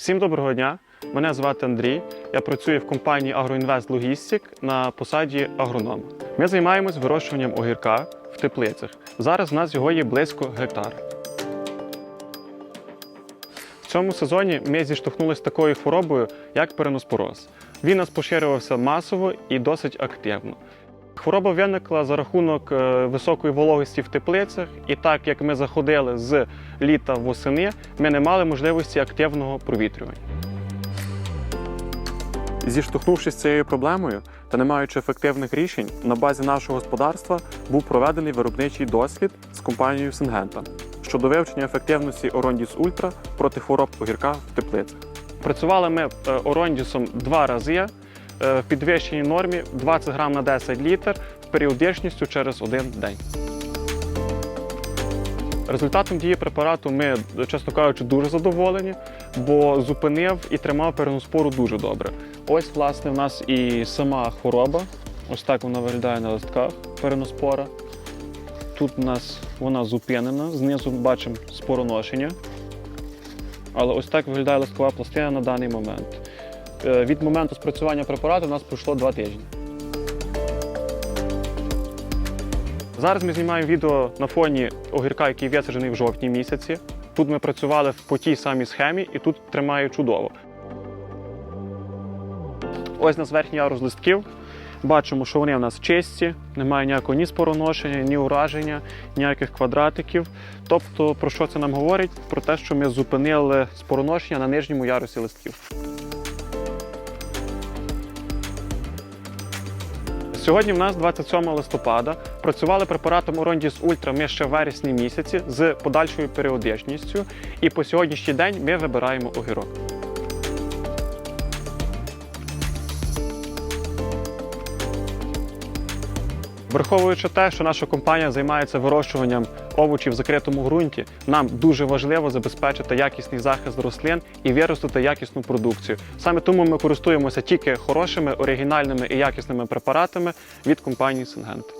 Всім доброго дня! Мене звати Андрій. Я працюю в компанії Агроінвест Логістик на посаді агронома. Ми займаємось вирощуванням огірка в теплицях. Зараз в нас його є близько гектар. В цьому сезоні ми зіштовхнулися такою хворобою, як переноспороз. Він нас поширювався масово і досить активно. Хвороба виникла за рахунок е, високої вологості в теплицях, і так як ми заходили з літа в восени, ми не мали можливості активного провітрювання. Зіштовхнувшись з цією проблемою та не маючи ефективних рішень, на базі нашого господарства був проведений виробничий дослід з компанією Сингента щодо вивчення ефективності Орондіс Ультра проти хвороб огірка в теплицях. Працювали ми е, Орондісом два рази в підвищеній нормі 20 грам на 10 літр з періодичністю через один день. Результатом дії препарату ми, чесно кажучи, дуже задоволені, бо зупинив і тримав переноспору дуже добре. Ось, власне, в нас і сама хвороба. Ось так вона виглядає на листках переноспора. Тут у нас вона зупинена, знизу бачимо спороношення. Але ось так виглядає листкова пластина на даний момент. Е, Від моменту спрацювання препарату у нас пройшло два тижні. Зараз ми знімаємо відео на фоні огірка, який висаджений в жовтні місяці. Тут ми працювали по тій самій схемі і тут тримає чудово. Ось у нас верхній ярус листків. Бачимо, що вони у нас чисті, немає ніякого ні спороношення, ні ураження, ніяких квадратиків. Тобто, про що це нам говорить? Про те, що ми зупинили спороношення на нижньому ярусі листків. Сьогодні в нас 27 листопада. Працювали препаратом Орондіс Ультра ми ще в вересні місяці з подальшою періодичністю. І по сьогоднішній день ми вибираємо огірок. Враховуючи те, що наша компанія займається вирощуванням овочів в закритому ґрунті, нам дуже важливо забезпечити якісний захист рослин і виростити якісну продукцію. Саме тому ми користуємося тільки хорошими, оригінальними і якісними препаратами від компанії Сингент.